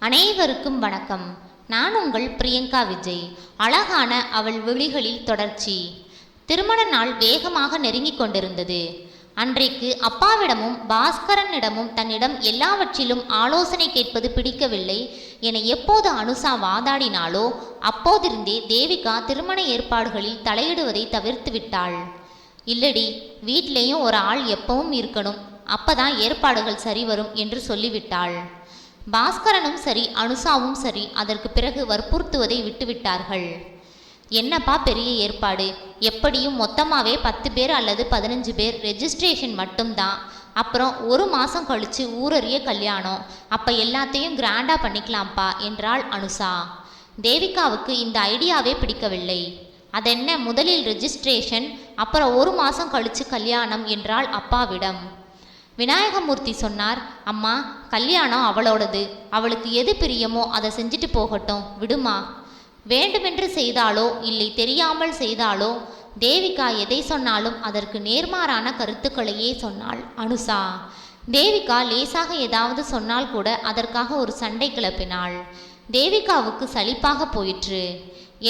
அனைவருக்கும் வணக்கம். நான் உங்கள் பிரியங்கா விஜய். அழகான அவள் விழிகளில் தொடர்ச்சி. திருமண நாள் வேகமாக நெருங்கிக் கொண்டிருந்தது. அன்றைக்கு அப்பாவிடமும் பாஸ்கரனிடமும் தன்னிடம் எல்லாவற்றிலும் ஆலோசனை கேட்பது பிடிக்கவில்லை என எப்போது அனுசா வாதாடினாலோ அப்போதிருந்தே தேவிகா திருமண ஏற்பாடுகளில் தலையிடுவதை தவிர்த்து விட்டாள். இல்லடி வீட்லேயும் ஒரு ஆள் எப்பவும் இருக்கணும். அப்பதான் ஏற்பாடுகள் சரி வரும் என்று சொல்லிவிட்டாள். பாஸ்கரனும் சரி அனுசாவும் சரி அதற்கு பிறகு வற்புறுத்துவதை விட்டுவிட்டார்கள். என்னப்பா பெரிய ஏற்பாடு? எப்படியும் மொத்தமாகவே பத்து பேர் அல்லது பதினஞ்சு பேர் ரெஜிஸ்ட்ரேஷன் மட்டும்தான். அப்புறம் ஒரு மாதம் கழித்து ஊரறிய கல்யாணம். அப்போ எல்லாத்தையும் கிராண்டாக பண்ணிக்கலாம்ப்பா என்றாள் அனுசா தேவிகாவுக்கு இந்த ஐடியாவே பிடிக்கவில்லை. அதென்ன முதலில் ரெஜிஸ்ட்ரேஷன் அப்புறம் ஒரு மாதம் கழித்து கல்யாணம் என்றாள் அப்பாவிடம். விநாயகமூர்த்தி சொன்னார் அம்மா கல்யாணம் அவளோடது. அவளுக்கு எது பிரியமோ அதை செஞ்சுட்டு போகட்டும் விடுமா? வேண்டுமென்று செய்தாலோ இல்லை தெரியாமல் செய்தாலோ தேவிகா எதை சொன்னாலும் அதற்கு நேர்மாறான கருத்துக்களையே சொன்னாள் அனுசா தேவிகா லேசாக ஏதாவது சொன்னால் கூட அதற்காக ஒரு சண்டை கிளப்பினாள். தேவிகாவுக்கு சலிப்பாக போயிற்று.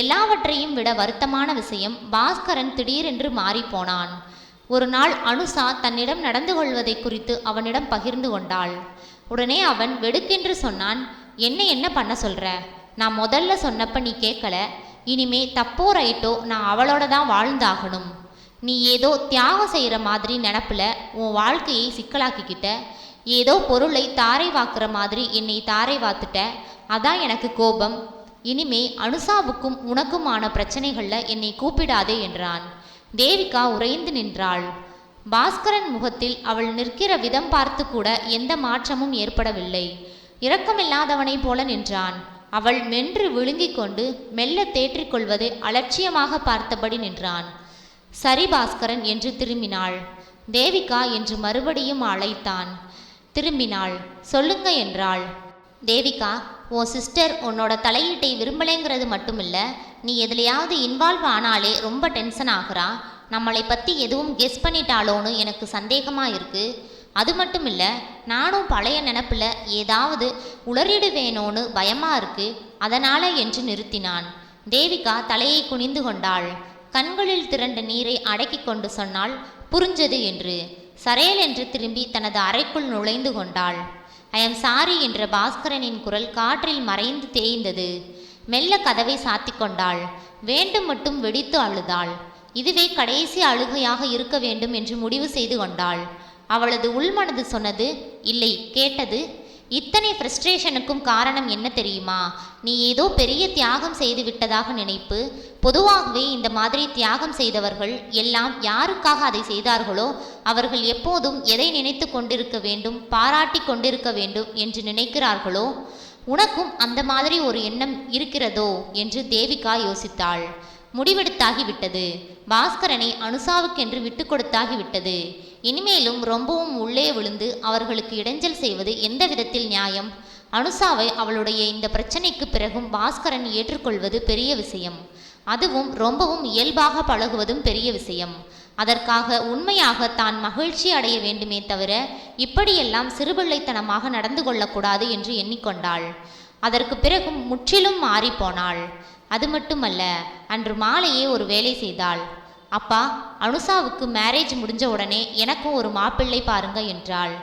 எல்லாவற்றையும் விட வருத்தமான விஷயம் பாஸ்கரன் திடீரென்று மாறிப்போனான். ஒரு நாள் அனுசா தன்னிடம் நடந்து கொள்வதை குறித்து அவனிடம் பகிர்ந்து கொண்டாள். உடனே அவன் வெடுக்கென்று சொன்னான் என்ன என்ன பண்ண சொல்ற? நான் முதல்ல சொன்னப்ப நீ கேட்கல. இனிமே தப்போ ரைட்டோ நான் அவளோட தான் வாழ்ந்தாகணும். நீ ஏதோ தியாகம் செய்கிற மாதிரி நினப்பில் உன் வாழ்க்கையை சிக்கலாக்கிக்கிட்ட. ஏதோ பொருளை தாரை வாக்குற மாதிரி என்னை தாரை வாத்துட்ட. அதான் எனக்கு கோபம். இனிமே அனுசாவுக்கும் உனக்குமான பிரச்சனைகளில் என்னை கூப்பிடாதே என்றான். தேவிகா உறைந்து நின்றாள். பாஸ்கரன் முகத்தில் அவள் நிற்கிற விதம் பார்த்து கூட எந்த மாற்றமும் ஏற்படவில்லை. இரக்கமில்லாதவனைப் போல நின்றான். அவள் மென்று விழுங்கிக் கொண்டு மெல்ல தேற்றிக்கொள்வதை அலட்சியமாக பார்த்தபடி நின்றான். சரி பாஸ்கரன் என்று திரும்பினாள். தேவிகா என்று மறுபடியும் அழைத்தான். திரும்பினாள். சொல்லுங்க என்றாள். தேவிகா உன் சிஸ்டர் உன்னோட தலையீட்டை விரும்பலைங்கிறது மட்டுமில்ல நீ எதுலையாவது இன்வால்வ் ஆனாலே ரொம்ப டென்ஷன் ஆகுறா? நம்மளை பற்றி எதுவும் கெஸ் பண்ணிட்டாலோன்னு எனக்கு சந்தேகமாக இருக்கு. அது மட்டும் இல்லை நானும் பழைய நினப்பில் ஏதாவது உளறிடுவேனோன்னு பயமாக இருக்கு. அதனால் என்று நிறுத்தினான். தேவிகா தலையை குனிந்து கொண்டாள். கண்களில் திரண்ட நீரை அடக்கி கொண்டு சொன்னால் புரிஞ்சது என்று. சரையல் என்று திரும்பி தனது அறைக்குள் நுழைந்து கொண்டாள். ஐ ஆம் சாரி என்ற பாஸ்கரனின் குரல் காற்றில் மறைந்து தேய்ந்தது. மெல்ல கதவை சாத்தி கொண்டாள். வேண்டும் மட்டும் வெடித்து அழுதாள். இதுவே கடைசி அழுகையாக இருக்க வேண்டும் என்று முடிவு செய்து கொண்டாள். அவளது உள்மனது சொன்னது இல்லை கேட்டது இத்தனை ஃப்ரஸ்ட்ரேஷனுக்கும் காரணம் என்ன தெரியுமா? நீ ஏதோ பெரிய தியாகம் செய்து விட்டதாக நினைப்பு. பொதுவாகவே இந்த மாதிரி தியாகம் செய்தவர்கள் எல்லாம் யாருக்காக அதை செய்தார்களோ அவர்கள் எப்போதும் எதை நினைத்து கொண்டிருக்க வேண்டும் பாராட்டி கொண்டிருக்க வேண்டும் என்று நினைக்கிறார்களோ? உனக்கும் அந்த மாதிரி ஒரு எண்ணம் இருக்கிறதோ? என்று தேவிகா யோசித்தாள். முடிவெடுத்தாகிவிட்டது. பாஸ்கரனை அனுசாவுக்கென்று விட்டு கொடுத்தாகிவிட்டது. இனிமேலும் ரொம்பவும் உள்ளே விழுந்து அவர்களுக்கு இடைஞ்சல் செய்வது எந்த விதத்தில் நியாயம்? அனுசாவை அவளுடைய இந்த பிரச்சனைக்கு பிறகும் பாஸ்கரன் ஏற்றுக்கொள்வது பெரிய விஷயம். அதுவும் ரொம்பவும் இயல்பாக பழகுவதும் பெரிய விஷயம். அதற்காக உண்மையாக தான் மகிழ்ச்சி அடைய வேண்டுமே தவிர இப்படியெல்லாம் சிறுபிள்ளைத்தனமாக நடந்து கொள்ளக்கூடாது என்று எண்ணிக்கொண்டாள். அதற்கு பிறகும் முற்றிலும் மாறிப்போனாள் அது மட்டுமல்ல அன்று மாலையே ஒரு வேலை செய்தாள். அப்பா அனுசாவுக்கு மேரேஜ் முடிஞ்ச உடனே எனக்கும் ஒரு மாப்பிள்ளை பாருங்க என்றாள்.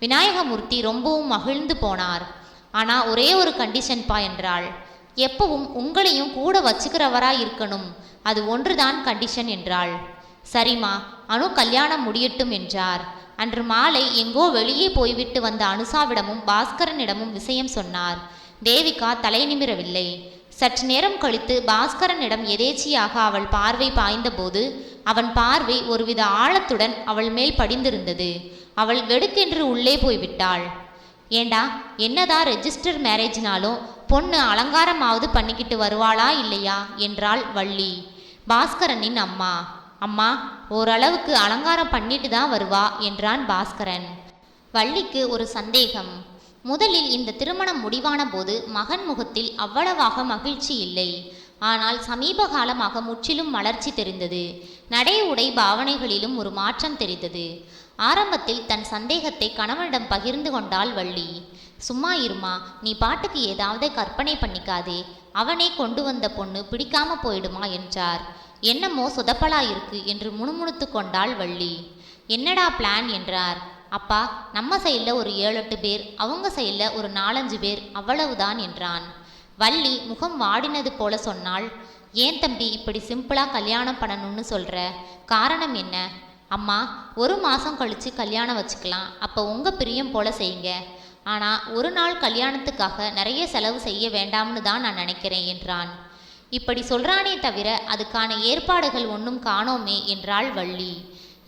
விநாயகமூர்த்தி ரொம்பவும் மகிழ்ந்து போனார். ஆனா ஒரே ஒரு கண்டிஷன்பா என்றாள். எப்பவும் உங்களையும் கூட வச்சுக்கிறவரா இருக்கணும். அது ஒன்றுதான் கண்டிஷன் என்றாள். சரிம்மா அனு கல்யாணம் முடியட்டும் என்றார். அன்று மாலை எங்கோ வெளியே போய்விட்டு வந்த அனுசாவிடமும் பாஸ்கரனிடமும் விஷயம் சொன்னார். தேவிகா தலை நிமிரவில்லை. சற்று நேரம் கழித்து பாஸ்கரனிடம் எதேச்சியாக அவள் பார்வை பாய்ந்தபோது அவன் பார்வை ஒருவித ஆழத்துடன் அவள் மேல் படிந்திருந்தது. அவள் வெடுக்கென்று உள்ளே போய்விட்டாள். ஏண்டா என்னதான் ரெஜிஸ்டர் மேரேஜ்னாலும் பொண்ணு அலங்காரமாவது பண்ணிக்கிட்டு வருவாளா இல்லையா? என்றாள் வள்ளி. பாஸ்கரனின் அம்மா. அம்மா ஓரளவுக்கு அலங்காரம் பண்ணிட்டு தான் வருவா என்றான் பாஸ்கரன். வள்ளிக்கு ஒரு சந்தேகம். முதலில் இந்த திருமணம் முடிவான போது மகன் முகத்தில் அவ்வளவாக மகிழ்ச்சி இல்லை. ஆனால் சமீப காலமாக முற்றிலும் மலர்ச்சி தெரிந்தது. நடை உடை பாவனைகளிலும் ஒரு மாற்றம் தெரிந்தது. ஆரம்பத்தில் தன் சந்தேகத்தை கணவனிடம் பகிர்ந்து கொண்டாள் வள்ளி. சும்மா இருமா நீ பாட்டுக்கு ஏதாவது கற்பனை பண்ணிக்காதே. அவனே கொண்டு வந்த பொண்ணு பிடிக்காம போயிடுமா? என்றார். என்னமோ சொதப்பலா இருக்கு என்று முணுமுணுத்து கொண்டாள் வள்ளி. என்னடா பிளான்? என்றார். அப்பா நம்ம சைடில் ஒரு ஏழு எட்டு பேர் அவங்க சைடில் ஒரு நாலஞ்சு பேர் அவ்வளவுதான் என்றான். வள்ளி முகம் வாடினது போல சொன்னாள் ஏன் தம்பி இப்படி சிம்பிளாக கல்யாணம் பண்ணணும்னு சொல்கிற காரணம் என்ன? அம்மா ஒரு மாதம் கழித்து கல்யாணம் வச்சுக்கலாம் அப்போ உங்கள் பிரியம் போல செய்யுங்க. ஆனால் ஒரு நாள் கல்யாணத்துக்காக நிறைய செலவு செய்ய வேண்டாம்னு தான் நான் நினைக்கிறேன் என்றான். இப்படி சொல்கிறானே தவிர அதுக்கான ஏற்பாடுகள் ஒன்றும் காணோமே என்றாள் வள்ளி.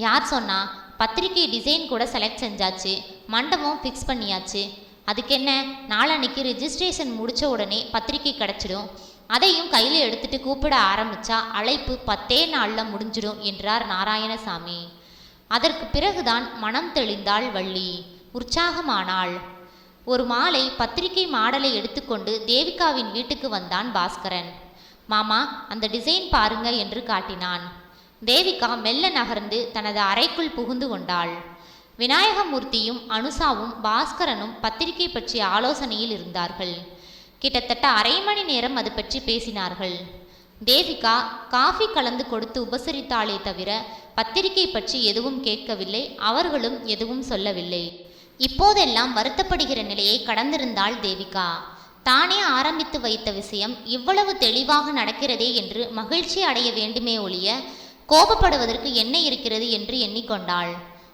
யார் சொன்னா பத்திரிக்கை டிசைன் கூட செலக்ட் செஞ்சாச்சு மண்டபம் ஃபிக்ஸ் பண்ணியாச்சு. அதுக்கு என்ன நாளன்னைக்கு ரிஜிஸ்ட்ரேஷன் முடித்த உடனே பத்திரிக்கை கிடச்சிடும். அதையும் கையில் எடுத்துட்டு கூப்பிட ஆரம்பித்தா அழைப்பு பத்தே நாளில் முடிஞ்சிடும் என்றார் நாராயணசாமி. அதற்கு பிறகுதான் மனம் தெளிந்தாள் வள்ளி. உற்சாகமானாள். ஒரு மாலை பத்திரிகை மாடலை எடுத்துக்கொண்டு தேவிகாவின் வீட்டுக்கு வந்தான் பாஸ்கரன். மாமா அந்த டிசைன் பாருங்க என்று காட்டினான். தேவிகா மெல்ல நகர்ந்து தனது அறைக்குள் புகுந்து கொண்டாள். விநாயகமூர்த்தியும் அனுசாவும் பாஸ்கரனும் பத்திரிகை பற்றிய ஆலோசனையில் இருந்தார்கள். கிட்டத்தட்ட அரை மணி நேரம் அது பற்றி பேசினார்கள். தேவிகா காஃபி கலந்து கொடுத்து உபசரித்தாளே தவிர பத்திரிகை பற்றி எதுவும் கேட்கவில்லை அவர்களும் எதுவும் சொல்லவில்லை. இப்போதெல்லாம் வருத்தப்படுகிற நிலையை கடந்திருந்தாள் தேவிகா. தானே ஆரம்பித்து வைத்த விஷயம் இவ்வளவு தெளிவாக நடக்கிறதே என்று மகிழ்ச்சி அடைய வேண்டுமே ஒழிய கோபப்படுவதற்கு என்ன இருக்கிறது என்று எண்ணிக்கொண்டாள்.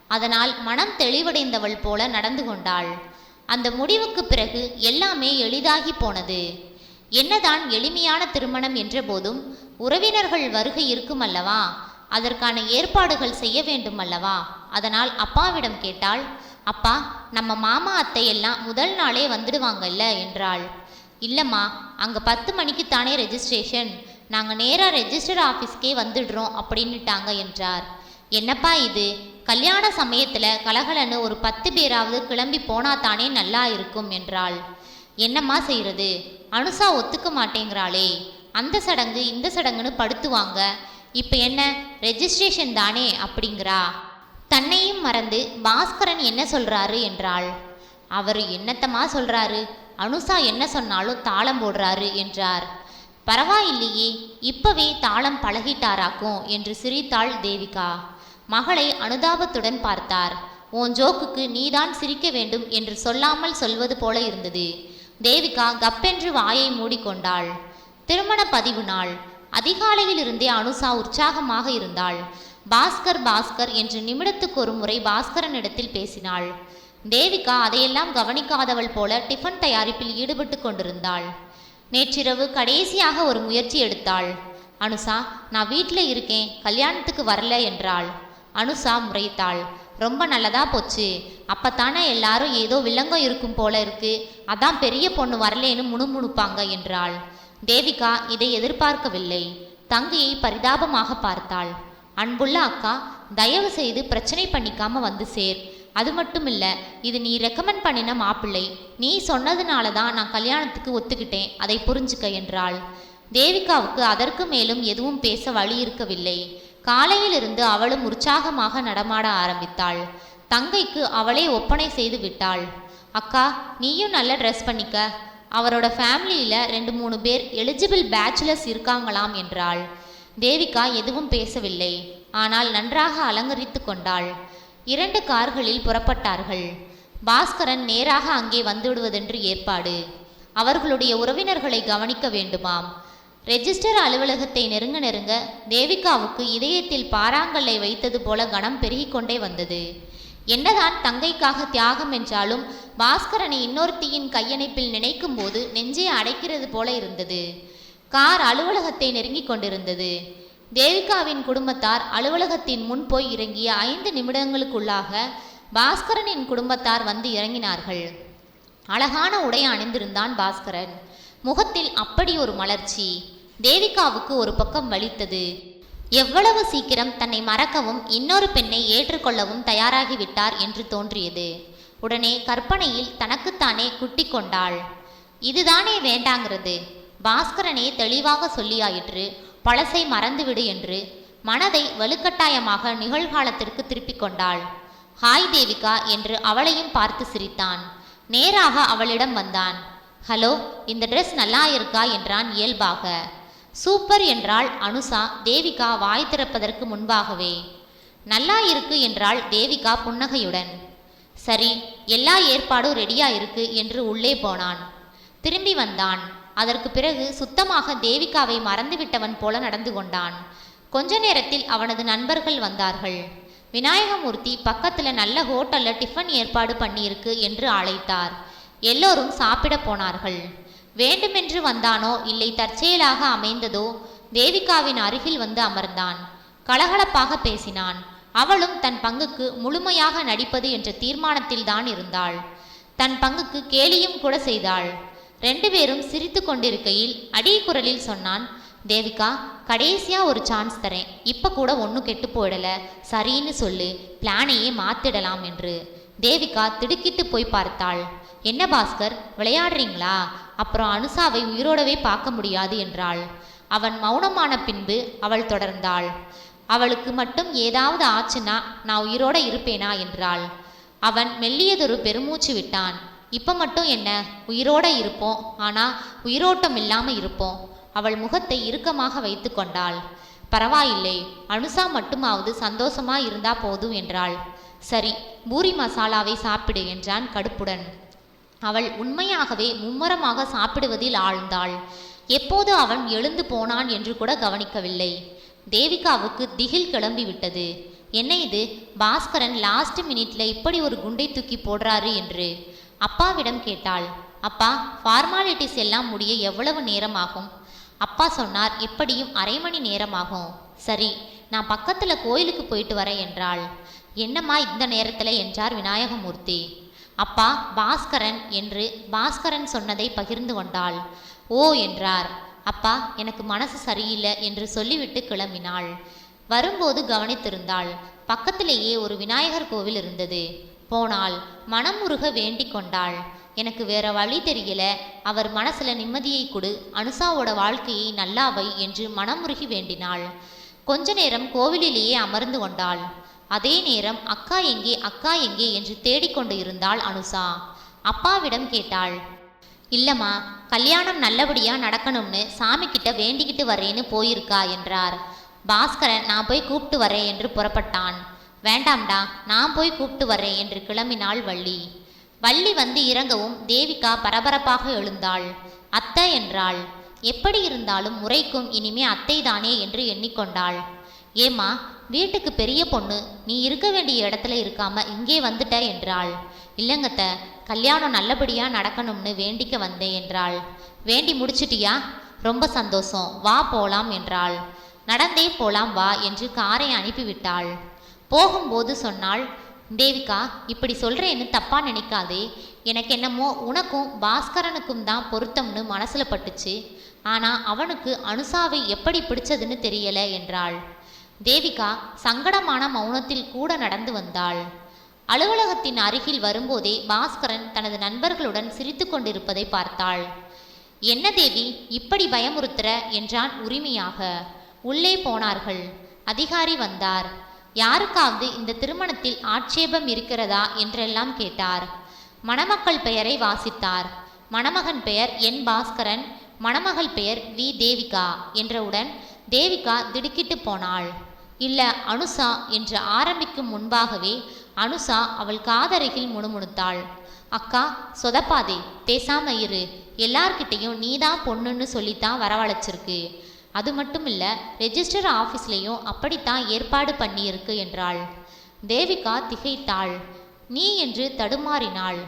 அதனால் மனம் தெளிவடைந்தவள் போல நடந்து கொண்டாள். அந்த முடிவுக்கு பிறகு எல்லாமே எளிதாகி போனது. என்னதான் எளிமையான திருமணம் என்ற போதும் உறவினர்கள் வருகை இருக்கும் அல்லவா? அதற்கான ஏற்பாடுகள் செய்ய வேண்டும் அல்லவா? அதனால் அப்பாவிடம் கேட்டாள் அப்பா நம்ம மாமா அத்தை எல்லாம் முதல் நாளே வந்துடுவாங்கல்ல? என்றாள். இல்லைம்மா அங்கே பத்து மணிக்கு தானே ரெஜிஸ்ட்ரேஷன் நாங்கள் நேராக ரெஜிஸ்டர் ஆஃபீஸ்க்கே வந்துடுறோம் அப்படின்னுட்டாங்க என்றார். என்னப்பா இது? கல்யாண சமயத்தில் கலகலன்னு ஒரு பத்து பேராவது கிளம்பி போனா தானே நல்லா இருக்கும் என்றாள். என்னம்மா செய்கிறது அனுசா ஒத்துக்க மாட்டேங்கிறாளே. அந்த சடங்கு இந்த சடங்குன்னு படுத்துவாங்க. இப்போ என்ன? ரெஜிஸ்ட்ரேஷன் தானே அப்படிங்கிறா. தன்னையும் மறந்து பாஸ்கரன் என்ன சொல்கிறாரு என்றாள். அவர் என்னத்தமா சொல்கிறாரு அனுசா என்ன சொன்னாலும் தாளம் போடுறாரு என்றார். பரவாயில்லையே இப்பவே தாளம் பழகிட்டாராக்கும் என்று சிரித்தாள் தேவிகா. மகளை அனுதாபத்துடன் பார்த்தார். உன் ஜோக்குக்கு நீதான் சிரிக்க வேண்டும் என்று சொல்லாமல் சொல்வது போல இருந்தது. தேவிகா கப்பென்று வாயை மூடிக்கொண்டாள். திருமண பதிவு நாள். அதிகாலையிலிருந்தே அனுசா உற்சாகமாக இருந்தாள். பாஸ்கர் பாஸ்கர் என்று நிமிடத்துக்கு ஒரு முறை பாஸ்கரனிடத்தில் பேசினாள். தேவிகா அதையெல்லாம் கவனிக்காதவள் போல டிஃபன் தயாரிப்பில் ஈடுபட்டு கொண்டிருந்தாள். நேற்றிரவு கடைசியாக ஒரு முயற்சி எடுத்தாள். அனுசா நான் வீட்டில் இருக்கேன் கல்யாணத்துக்கு வரல என்றாள். அனுசா முறைத்தாள். ரொம்ப நல்லதா போச்சு. அப்பத்தானே எல்லாரும் ஏதோ வில்லங்கம் இருக்கும் போல இருக்கு. அதான் பெரிய பொண்ணு வரலேன்னு முணுமுணுப்பாங்க என்றாள். தேவிகா இதை எதிர்பார்க்கவில்லை. தங்கையை பரிதாபமாக பார்த்தாள். அன்புள்ள அக்கா தயவு செய்து பிரச்சனை பண்ணிக்காம வந்து சேர். அது மட்டும் இல்லை இது நீ ரெக்கமெண்ட் பண்ணின மாப்பிள்ளை. நீ சொன்னதுனால தான் நான் கல்யாணத்துக்கு ஒத்துக்கிட்டேன். அதை புரிஞ்சுக்க என்றாள். தேவிகாவுக்கு அதற்கு மேலும் எதுவும் பேச வழி இருக்கவில்லை. காலையிலிருந்து அவளும் உற்சாகமாக நடமாட ஆரம்பித்தாள். தங்கைக்கு அவளே ஒப்பனை செய்து விட்டாள். அக்கா நீயும் நல்ல ட்ரெஸ் பண்ணிக்க. அவரோட ஃபேமிலியில் ரெண்டு மூணு பேர் எலிஜிபிள் பேச்சுலர்ஸ் இருக்காங்களாம் என்றாள். தேவிகா எதுவும் பேசவில்லை. ஆனால் நன்றாக அலங்கரித்து கொண்டாள். இரண்டு கார்களில் புறப்பட்டார்கள். பாஸ்கரன் நேராக அங்கே வந்துவிடுவதென்று ஏற்பாடு. அவர்களுடைய உறவினர்களை கவனிக்க வேண்டுமாம். ரெஜிஸ்டர் அலுவலகத்தை நெருங்க நெருங்க தேவிகாவுக்கு இதயத்தில் பாறாங்கல்லை வைத்தது போல கணம் பெருகிக்கொண்டே வந்தது. என்னதான் தங்கைக்காக தியாகம் என்றாலும் பாஸ்கரனை இன்னொருத்தியின் கையணைப்பில் நினைக்கும் போது நெஞ்சே அடைக்கிறது போல இருந்தது. கார் அலுவலகத்தை நெருங்கிக் கொண்டிருந்தது. தேவிகாவின் குடும்பத்தார் அலுவலகத்தின் முன் போய் இறங்கிய ஐந்து நிமிடங்களுக்குள்ளாக பாஸ்கரனின் குடும்பத்தார் வந்து இறங்கினார்கள். அழகான உடை அணிந்திருந்தான் பாஸ்கரன். முகத்தில் அப்படி ஒரு மலர்ச்சி. தேவிகாவுக்கு ஒரு பக்கம் வலித்தது. எவ்வளவு சீக்கிரம் தன்னை மறக்கவும் இன்னொரு பெண்ணை ஏற்றுக்கொள்ளவும் தயாராகிவிட்டார் என்று தோன்றியது. உடனே கற்பனையில் தனக்குத்தானே குட்டி கொண்டாள். இதுதானே வேண்டாங்கிறது. பாஸ்கரனே தெளிவாக சொல்லியாயிற்று. பழசை மறந்துவிடு என்று மனதை வலுக்கட்டாயமாக நிகழ்காலத்திற்கு திருப்பிக் கொண்டாள். ஹாய் தேவிகா என்று அவளையும் பார்த்து சிரித்தான். நேராக அவளிடம் வந்தான். ஹலோ இந்த ட்ரெஸ் நல்லா இருக்கா? என்றான் இயல்பாக. சூப்பர் என்றாள் அனுசா தேவிகா வாய் திறப்பதற்கு முன்பாகவே. நல்லா இருக்கு என்றாள் தேவிகா புன்னகையுடன். சரி எல்லா ஏற்பாடும் ரெடியா இருக்கு என்று உள்ளே போனான். திரும்பி வந்தான். அதற்கு பிறகு சுத்தமாக தேவிகாவை மறந்துவிட்டவன் போல நடந்து கொண்டான். கொஞ்ச நேரத்தில் அவனது நண்பர்கள் வந்தார்கள். விநாயகமூர்த்தி பக்கத்துல நல்ல ஹோட்டல்ல டிஃபன் ஏற்பாடு பண்ணியிருக்கு என்று அழைத்தார். எல்லோரும் சாப்பிட போனார்கள். வேண்டுமென்று வந்தானோ இல்லை தற்செயலாக அமைந்ததோ தேவிகாவின் அருகில் வந்து அமர்ந்தான். கலகலப்பாக பேசினான். அவளும் தன் பங்குக்கு முழுமையாக நடிப்பது என்ற தீர்மானத்தில்தான் இருந்தாள். தன் பங்குக்கு கேலியும் கூட செய்தாள். ரெண்டு பேரும் சிரித்து கொண்டிருக்கையில் அடி குரலில் சொன்னான் தேவிகா கடைசியா ஒரு சான்ஸ் தரேன். இப்ப கூட ஒன்றும் கெட்டு போயிடல. சரின்னு சொல்லு. பிளானையே மாத்திடலாம் என்று. தேவிகா திடுக்கிட்டு போய் பார்த்தாள். என்ன பாஸ்கர் விளையாடுறீங்களா? அப்புறம் அனுசாவை உயிரோடவே பார்க்க முடியாது என்றாள். அவன் மௌனமான பின்பு அவள் தொடர்ந்தாள். அவளுக்கு மட்டும் ஏதாவது ஆச்சுன்னா நான் உயிரோட இருப்பேனா? என்றாள். அவன் மெல்லியதொரு பெருமூச்சு விட்டான். இப்போ மட்டும் என்ன? உயிரோட இருப்போம். ஆனா உயிரோட்டம் இல்லாமல் இருப்போம். அவள் முகத்தை இறுக்கமாக வைத்து கொண்டாள். பரவாயில்லை. அனுசா மட்டுமாவது சந்தோஷமா இருந்தா போதும் என்றாள். சரி பூரி மசாலாவை சாப்பிடு என்றான் கடுப்புடன். அவள் உண்மையாகவே மும்முரமாக சாப்பிடுவதில் ஆழ்ந்தாள். எப்போது அவன் எழுந்து போனான் என்று கூட கவனிக்கவில்லை. தேவிகாவுக்கு திகில் கிளம்பிவிட்டது என்ன இது? பாஸ்கரன் லாஸ்ட் மினிட்ல இப்படி ஒரு குண்டை தூக்கி போடுறாரு என்று. அப்பாவிடம் கேட்டாள் அப்பா ஃபார்மாலிட்டிஸ் எல்லாம் முடிய எவ்வளவு நேரம் ஆகும் அப்பா சொன்னார் எப்படியும் அரை மணி நேரமாகும். சரி நான் பக்கத்தில் கோயிலுக்கு போயிட்டு வரேன் என்றாள். என்னம்மா இந்த நேரத்தில்? என்றார் விநாயகமூர்த்தி. அப்பா பாஸ்கரன் என்று பாஸ்கரன் சொன்னதை பகிர்ந்து கொண்டாள். ஓ என்றார். அப்பா எனக்கு மனசு சரியில்லை என்று சொல்லிவிட்டு கிளம்பினாள். வரும்போது கவனித்திருந்தாள் பக்கத்திலேயே ஒரு விநாயகர் கோவில் இருந்தது. போனாள் மனமுருக வேண்டிக் கொண்டாள். எனக்கு வேற வழி தெரியல. அவர் மனசுல நிம்மதியை கொடு. அனுசாவோட வாழ்க்கையை நல்லாவை என்று மனமுருகி வேண்டினாள். கொஞ்ச நேரம் கோவிலிலேயே அமர்ந்து கொண்டாள். அதே நேரம் அக்கா எங்கே அக்கா எங்கே என்று தேடிக்கொண்டு இருந்தாள் அனுசா. அப்பாவிடம் கேட்டாள். இல்லம்மா கல்யாணம் நல்லபடியா நடக்கணும்னு சாமி கிட்ட வேண்டிக்கிட்டு வரேன்னு போயிருக்கா என்றார். பாஸ்கரன் நான் போய் கூப்பிட்டு வரேன் என்று புறப்பட்டான். வேண்டாம்டா நான் போய் கூப்பிட்டு வரேன் என்று கிளம்பினாள் வள்ளி. வள்ளி வந்து இறங்கவும் தேவிகா பரபரப்பாக எழுந்தாள். அத்தை என்றாள் எப்படி இருந்தாலும் முறைக்கும் இனிமே அத்தை தானே என்று எண்ணிக்கொண்டாள். ஏம்மா வீட்டுக்கு பெரிய பொண்ணு நீ இருக்க வேண்டிய இடத்துல இருக்காம இங்கே வந்துட்ட என்றாள். இல்லைங்கத்த கல்யாணம் நல்லபடியா நடக்கணும்னு வேண்டிக்க வந்தேன் என்றாள். வேண்டி முடிச்சிட்டியா? ரொம்ப சந்தோஷம் வா போலாம் என்றாள். நடந்தே போலாம் வா என்று காரை அனுப்பிவிட்டாள். போகும்போது சொன்னாள் தேவிகா இப்படி சொல்கிறேன்னு தப்பா நினைக்காதே. எனக்கு என்னமோ உனக்கும் பாஸ்கரனுக்கும் தான் பொருத்தம்னு மனசில் பட்டுச்சு. ஆனால் அவனுக்கு அனுசாவை எப்படி பிடிச்சதுன்னு தெரியலை என்றாள். தேவிகா சங்கடமான மௌனத்தில் கூட நடந்து வந்தாள். அலுவலகத்தின் அருகில் வரும்போதே பாஸ்கரன் தனது நண்பர்களுடன் சிரித்து கொண்டிருப்பதை பார்த்தாள். என்ன தேவி இப்படி பயமுறுத்துற? என்றான் உரிமையாக. உள்ளே போனார்கள். அதிகாரி வந்தார். யாருக்காவது இந்த திருமணத்தில் ஆட்சேபம் இருக்கிறதா என்றெல்லாம் கேட்டார். மணமக்கள் பெயரை வாசித்தார். மணமகன் பெயர் என் பாஸ்கரன் மணமகள் பெயர் வி. தேவிகா என்றவுடன் தேவிகா திடுக்கிட்டு போனாள். இல்ல அனுசா என்று ஆரம்பிக்கும் முன்பாகவே அனுசா அவள் காதருகில் முணுமுணுத்தாள். அக்கா சொதப்பாதே பேசாம இரு. எல்லார்கிட்டையும் நீதான் பொண்ணுன்னு சொல்லித்தான் வரவழைச்சிருக்கு. அது மட்டும் இல்லை ரெஜிஸ்டர் ஆஃபீஸ்லேயும் அப்படித்தான் ஏற்பாடு பண்ணியிருக்கு என்றாள். தேவிகா திகைத்தாள். நீ என்று தடுமாறினாள்.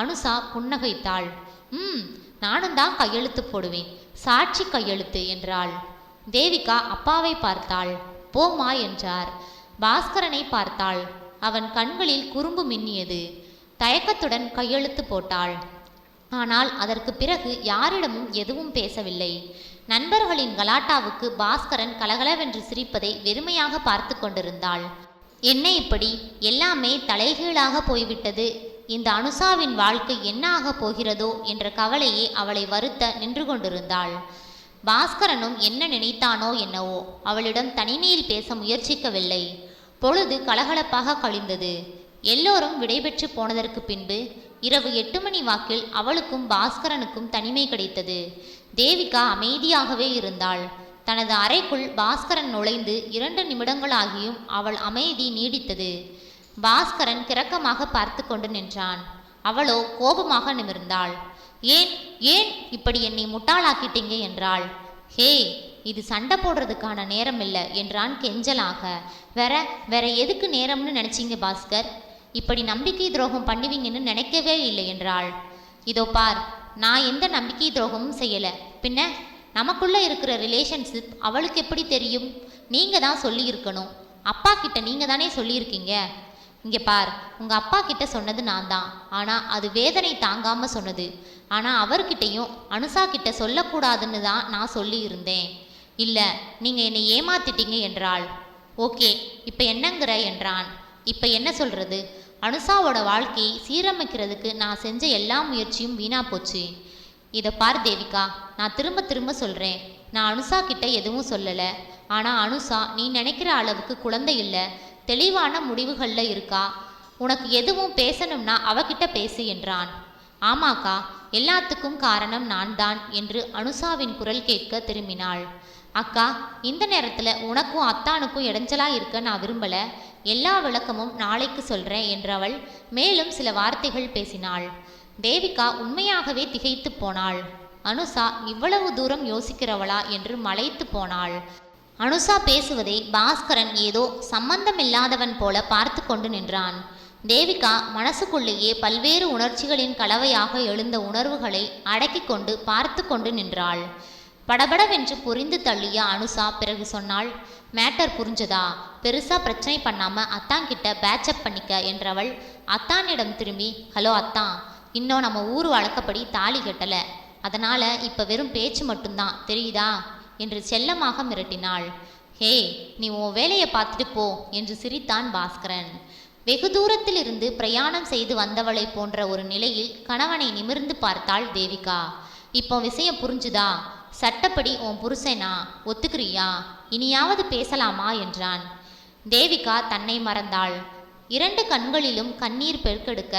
அனுசா புன்னகைத்தாள். ம் நானும் தான் கையெழுத்து போடுவேன். சாட்சி கையெழுத்து என்றாள். தேவிகா அப்பாவை பார்த்தாள். போமா என்றார். பாஸ்கரனை பார்த்தாள். அவன் கண்களில் குறும்பு மின்னியது. தயக்கத்துடன் கையெழுத்து போட்டாள். ஆனால் அதற்கு பிறகு யாரிடமும் எதுவும் பேசவில்லை. நண்பர்களின் கலாட்டாவுக்கு பாஸ்கரன் கலகலவென்று சிரிப்பதை வெறுமையாக பார்த்து கொண்டிருந்தாள். என்ன இப்படி? எல்லாமே தலைகீழாக போய்விட்டது. இந்த அனுசாவின் வாழ்க்கை என்ன ஆகப் போகிறதோ? என்ற கவலையே அவளை வருத்த நின்று கொண்டிருந்தாள். பாஸ்கரனும் என்ன நினைத்தானோ என்னவோ அவளிடம் தனிமையில் பேச முயற்சிக்கவில்லை. பொழுது கலகலப்பாக கழிந்தது. எல்லோரும் விடைபெற்று போனதற்கு பின்பு இரவு எட்டு மணி வாக்கில் அவளுக்கும் பாஸ்கரனுக்கும் தனிமை கிடைத்தது. தேவிகா அமைதியாகவே இருந்தாள். தனது அறைக்குள் பாஸ்கரன் நுழைந்து இரண்டு நிமிடங்களாகியும் அவள் அமைதி நீடித்தது. பாஸ்கரன் கிறக்கமாக பார்த்து கொண்டு நின்றான். அவளோ கோபமாக நிமிர்ந்தாள். ஏன் ஏன் இப்படி என்னை முட்டாளாக்கிட்டீங்க? என்றாள். ஹே இது சண்டை போடுறதுக்கான நேரம் இல்லை என்றான் கெஞ்சலாக. வேற வேற எதுக்கு நேரம்னு நினைச்சீங்க பாஸ்கர்? இப்படி நம்பிக்கை துரோகம் பண்ணுவீங்கன்னு நினைக்கவே இல்லை என்றாள். இதோ பார் நான் எந்த நம்பிக்கை துரோகமும் செய்யலை. பின்ன நமக்குள்ளே இருக்கிற ரிலேஷன்ஷிப் அவளுக்கு எப்படி தெரியும்? நீங்கள் தான் சொல்லியிருக்கணும். அப்பா கிட்ட நீங்கள் தானே சொல்லியிருக்கீங்க? இங்கே பார் உங்கள் அப்பா கிட்ட சொன்னது நான் தான். ஆனால் அது வேதனை தாங்காமல் சொன்னது. ஆனால் அவர்கிட்டயும் அனுசா கிட்ட சொல்லக்கூடாதுன்னு தான் நான் சொல்லியிருந்தேன். இல்லை நீங்கள் என்னை ஏமாத்திட்டீங்க என்றாள். ஓகே இப்போ என்னங்கிற என்றான். இப்போ என்ன சொல்கிறது அனுசாவோட வாழ்க்கையை சீரமைக்கிறதுக்கு நான் செஞ்ச எல்லா முயற்சியும் வீணா போச்சு. இதை பார் தேவிகா நான் திரும்ப திரும்ப சொல்கிறேன் நான் அனுசா கிட்ட எதுவும் சொல்லலை. ஆனால் அனுசா நீ நினைக்கிற அளவுக்கு குழந்தை இல்லை. தெளிவான முடிவுகளில் இருக்கா. உனக்கு எதுவும் பேசணும்னா அவகிட்ட பேசு என்றான். ஆமாக்கா எல்லாத்துக்கும் காரணம் நான் தான் என்று அனுசாவின் குரல் கேட்க திரும்பினாள். அக்கா இந்த நேரத்தில் உனக்கும் அத்தானுக்கும் இடைஞ்சலாக இருக்க நான் விரும்பல. எல்லா விளக்கமும் நாளைக்கு சொல்கிறேன் என்றவள் மேலும் சில வார்த்தைகள் பேசினாள். தேவிகா உண்மையாகவே திகைத்து போனாள். அனுசா இவ்வளவு தூரம் யோசிக்கிறவளா என்று மலைத்து போனாள். அனுசா பேசுவதை பாஸ்கரன் ஏதோ சம்பந்தமில்லாதவன் போல பார்த்து கொண்டு நின்றான். தேவிகா மனசுக்குள்ளேயே பல்வேறு உணர்ச்சிகளின் கலவையாக எழுந்த உணர்வுகளை அடக்கிக் கொண்டு பார்த்து கொண்டு நின்றாள். படபடவென்று புரிந்து தள்ளிய அனுசா பிறகு சொன்னாள் மேட்டர் புரிஞ்சதா? பெருசா பிரச்சனை பண்ணாம அத்தான் கிட்ட பேட்சப் பண்ணிக்க என்றவள். அத்தானிடம் திரும்பி ஹலோ அத்தான் இன்னும் நம்ம ஊர் வழக்கப்படி தாலி கட்டல. அதனால இப்ப வெறும் பேச்சு மட்டும்தான் தெரியுதா? என்று செல்லமாக மிரட்டினாள். ஹே நீ உன் வேலையை பார்த்துட்டு போ என்று சிரித்தான் பாஸ்கரன். வெகு தூரத்தில் இருந்து பிரயாணம் செய்து வந்தவளை போன்ற ஒரு நிலையில் கணவனை நிமிர்ந்து பார்த்தாள் தேவிகா. இப்போ விஷயம் புரிஞ்சுதா? சட்டப்படி உன் புருஷனா ஒத்துக்கிறியா? இனியாவது பேசலாமா? என்றான். தேவிகா தன்னை மறந்தாள். இரண்டு கண்களிலும் கண்ணீர் பெருக்கெடுக்க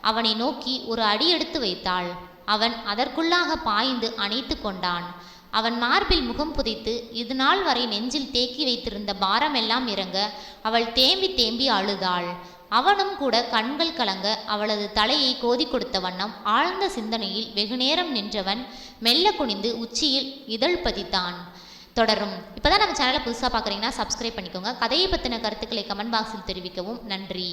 அவனை நோக்கி ஒரு அடி எடுத்து வைத்தாள். அவன் அதற்குள்ளாக பாய்ந்து அணைத்து கொண்டான். அவன் மார்பில் முகம் புதைத்து இது நாள் வரை நெஞ்சில் தேக்கி வைத்திருந்த பாரமெல்லாம் இறங்க அவள் தேம்பி தேம்பி அழுதாள். அவனும் கூட கண்கள் கலங்க அவளது தலையை கோதி கொடுத்த வண்ணம் ஆழ்ந்த சிந்தனையில் வெகுநேரம் நின்றவன் மெல்ல குனிந்து உச்சியில் இதழ் பதித்தான். தொடரும். இப்போதான் நம்ம சேனலை புதுசாக பார்க்குறீங்கன்னா சப்ஸ்கிரைப் பண்ணிக்கோங்க. கதையை பற்றின கருத்துக்களை கமெண்ட் பாக்ஸில் தெரிவிக்கவும். நன்றி.